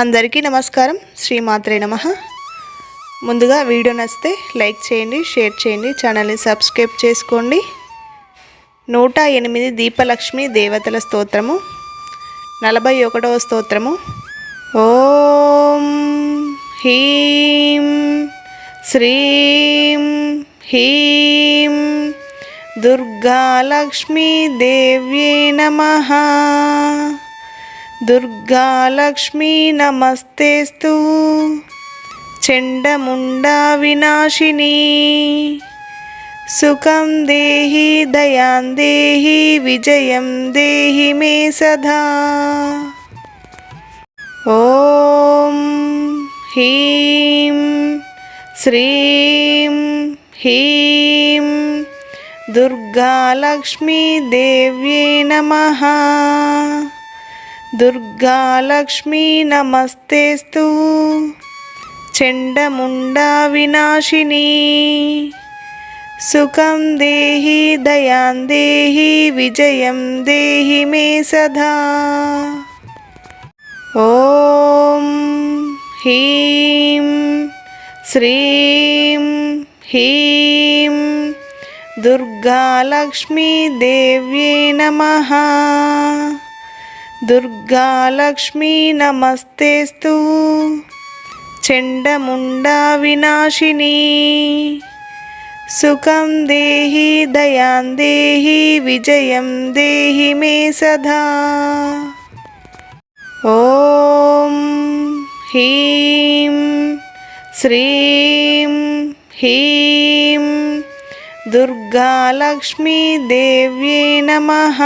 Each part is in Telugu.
అందరికీ నమస్కారం. శ్రీమాత్రే నమ. ముందుగా వీడియో నచ్చితే లైక్ చేయండి షేర్ చేయండి ఛానల్ని సబ్స్క్రైబ్ చేసుకోండి. నూట ఎనిమిది దీపలక్ష్మి దేవతల స్తోత్రము. నలభై ఒకటవ స్తోత్రము. ఓం హీం శ్రీం హీం దుర్గాలక్ష్మీ దేవ్యే నమః. దుర్గాలక్ష్మీ నమస్తేస్తు. చెండముండా వినాశిని. సుఖం దేహి దయాం దేహి విజయం దేహి మే సదా. ఓం హీం శ్రీం హీం దుర్గాలక్ష్మీ దేవ్యే నమః. దుర్గాలక్ష్మీ నమస్తేస్తు. చెండముండా వినాశిని. సుఖం దేహి దయాం దేహి విజయం దేహి మే సదా. ఓం హీం శ్రీం హీం దుర్గాలక్ష్మీ దేవ్యే నమః. దుర్గాలక్ష్మీ నమస్తేస్తు. చెండముండా వినాశిని. సుఖం దేహి దయాం దేహి విజయం దేహి మే సదా. ఓం హీం శ్రీం హీం దుర్గాలక్ష్మీ దేవ్యే నమః.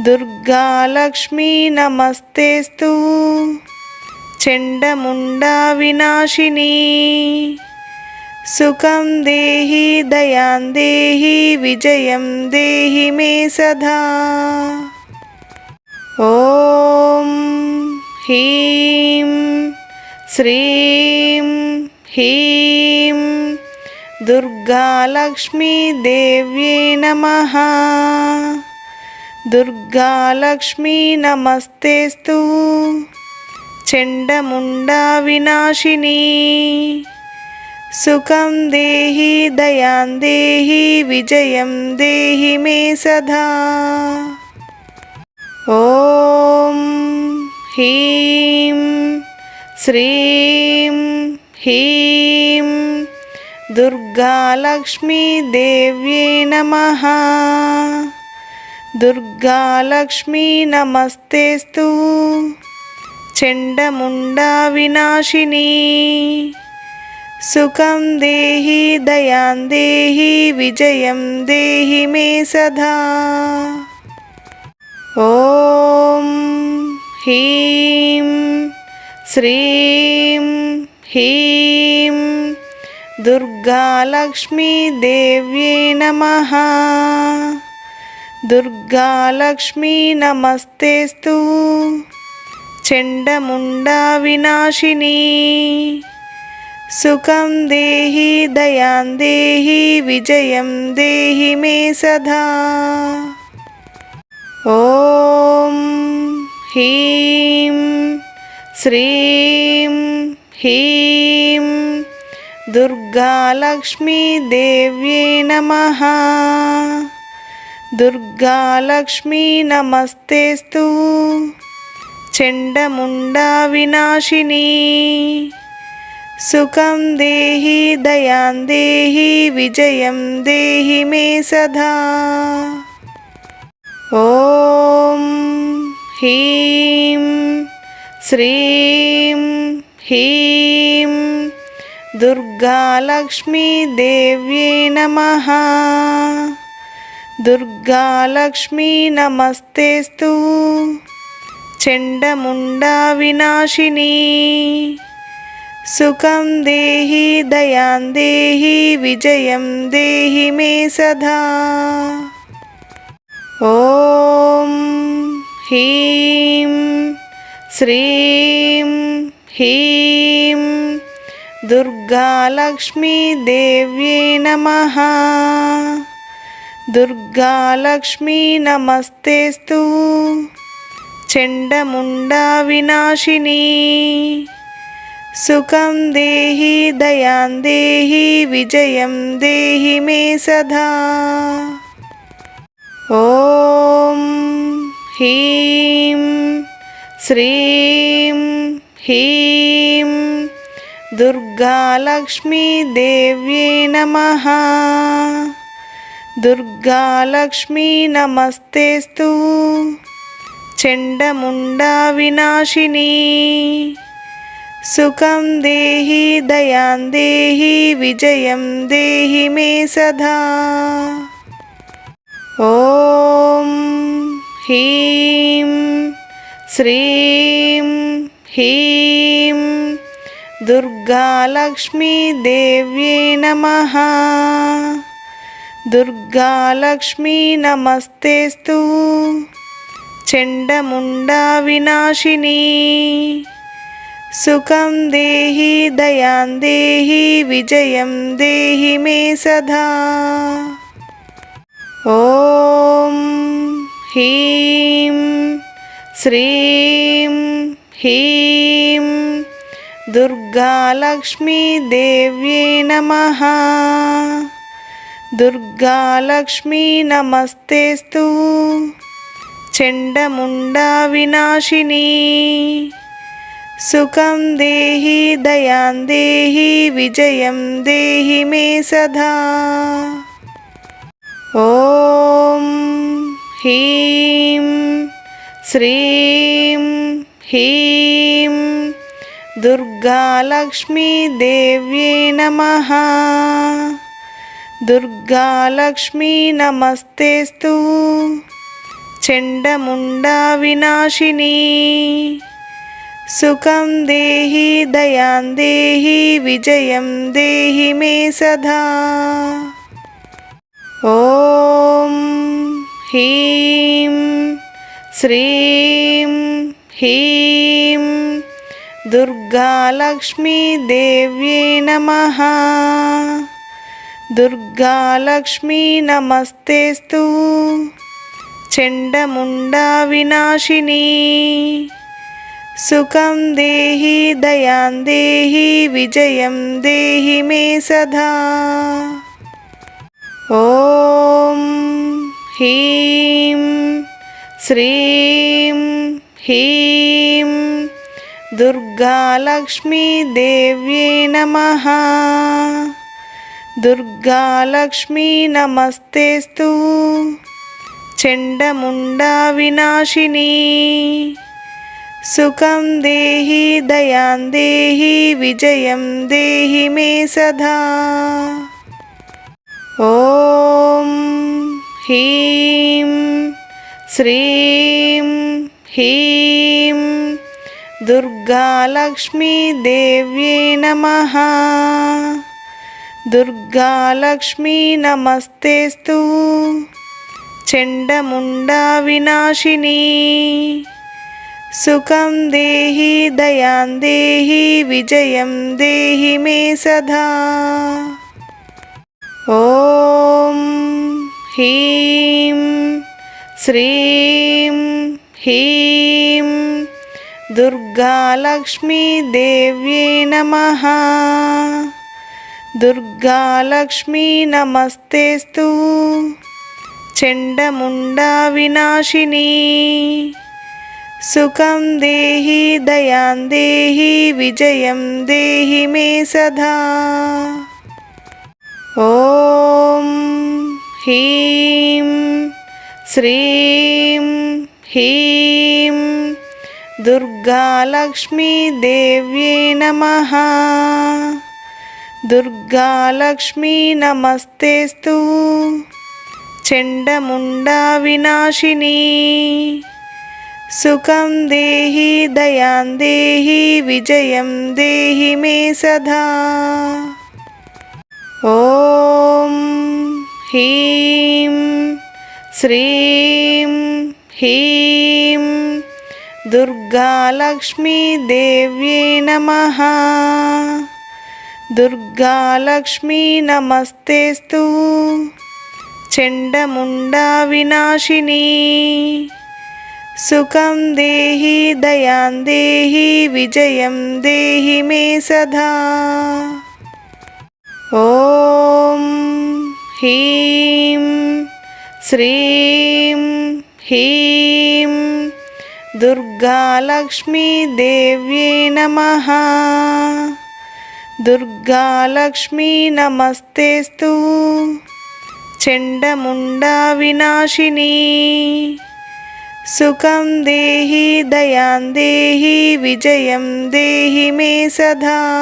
దుర్గాలక్ష్మీ నమస్తేస్తు. చెండముండా వినాశిని. సుఖం దేహి దయాం దేహి విజయం దేహి మే సదా. ఓం హీం శ్రీం హీం దుర్గాలక్ష్మీ దేవ్యే నమః. దుర్గాలక్ష్మీ నమస్తేస్తు. చెండముండా వినాశిని. సుఖం దేహి దయాం దేహి విజయం దేహి మే సదా. ఓం హీం శ్రీం హీం దుర్గాలక్ష్మీ దేవ్యే నమః. దుర్గాలక్ష్మీ నమస్తేస్తు. చెండముండా వినాశిని. సుఖం దేహి దయాం దేహి విజయం దేహి మే సదా. ఓం హీం శ్రీం హీం దుర్గాలక్ష్మీ దేవ్యే నమః. దుర్గాలక్ష్మీ నమస్తేస్తు. చెండముండా వినాశిని. సుఖం దేహి దయాం దేహి విజయం దేహి మే సదా. ఓం హీం శ్రీం హీం దుర్గాలక్ష్మీ దేవ్యే నమః. దుర్గాలక్ష్మీ నమస్తేస్తు. చెండముండా వినాశిని. సుఖం దేహి దయాం దేహి విజయం దేహి మే సదా. ఓం హీం శ్రీం హీం దుర్గాలక్ష్మీ దేవ్యే నమః. దుర్గాలక్ష్మీ నమస్తేస్తు. చెండముండా వినాశిని. సుఖం దేహి దయాం దేహి విజయం దేహి మే సదా. ఓం హీం శ్రీం హీం దుర్గాలక్ష్మీ దేవ్యే నమః. దుర్గాలక్ష్మీ నమస్తేస్తు. చెండముండా వినాశిని. సుఖం దేహి దయాం దేహి విజయం దేహి మే సదా. ఓం హ్రీం శ్రీం హ్రీం దుర్గాలక్ష్మీదేవ్యే నమ. దుర్గాలక్ష్మీ నమస్తేస్తు. చెండముండా వినాశిని. సుఖం దేహి దయాం దేహి విజయం దేహి మే సదా. ఓం హ్రీం శ్రీం హ్రీం దుర్గాలక్ష్మీదేవ్యే నమ. దుర్గాలక్ష్మీ నమస్తేస్తు. చెండముండా వినాశిని. సుఖం దేహి దయాం దేహి విజయం దేహి మే సదా. ఓం హ్రీం శ్రీం హ్రీం దుర్గాలక్ష్మీదేవ్యే నమ. దుర్గాలక్ష్మీ నమస్తేస్తు. చెండముండా వినాశిని. సుఖం దేహి దయాం దేహి విజయం దేహి మే సదా. ఓం హ్రీం శ్రీం హ్రీం దుర్గాలక్ష్మీదేవ్యే నమ. దుర్గాలక్ష్మీ నమస్తేస్తు. చెండముండా వినాశిని. సుఖం దేహి దయాం దేహి విజయం దేహి మే సదా. ఓం హ్రీం శ్రీం హ్రీం దుర్గాలక్ష్మీదేవ్యే నమ. దుర్గాలక్ష్మీ నమస్తేస్తు. చెండముండా వినాశిని. సుఖం దేహి దయాం దేహి విజయం దేహి మే సదా. ఓం హ్రీం శ్రీం హ్రీం దుర్గాలక్ష్మీదేవ్యే నమ. దుర్గాలక్ష్మీ నమస్తేస్తు. చెండముండా వినాశిని. సుఖం దేహి దయాం దేహి విజయం దేహి మే సదా. ఓం హ్రీం శ్రీం హ్రీం దుర్గాలక్ష్మీదేవ్యే నమ. దుర్గాలక్ష్మీ నమస్తేస్తు. చెండముండా వినాశిని. సుఖం దేహి దయాం దేహి విజయం దేహి మే సదా. ఓం హ్రీం శ్రీం హ్రీం దుర్గాలక్ష్మీదేవ్యే నమ. దుర్గాలక్ష్మీ నమస్తేస్తు. చెండముండా వినాశిని. సుఖం దేహి దయాం దేహి విజయం దేహి మే సదా. ఓం హ్రీం శ్రీం హ్రీం దుర్గాలక్ష్మీదేవ్యే నమ. దుర్గాలక్ష్మీ నమస్తేస్తు. చెండముండా వినాశిని. సుఖం దేహి దయాం దేహి విజయం దేహి మే సదా. ఓం హ్రీం శ్రీం హ్రీం దుర్గాలక్ష్మీదేవ్యే నమ. దుర్గాలక్ష్మీ నమస్తేస్తు. చెండముండా వినాశిని. సుఖం దేహి దయాం దేహి విజయం దేహి మే సదా. ఓం హీం శ్రీం హ్రీం దుర్గాలక్ష్మీదేవ్యే నమ. దుర్గాలక్ష్మీ నమస్తేస్తు. చెండముండా వినాశిని. సుఖం దేహి దయాం దేహి విజయం దేహి మే సదా.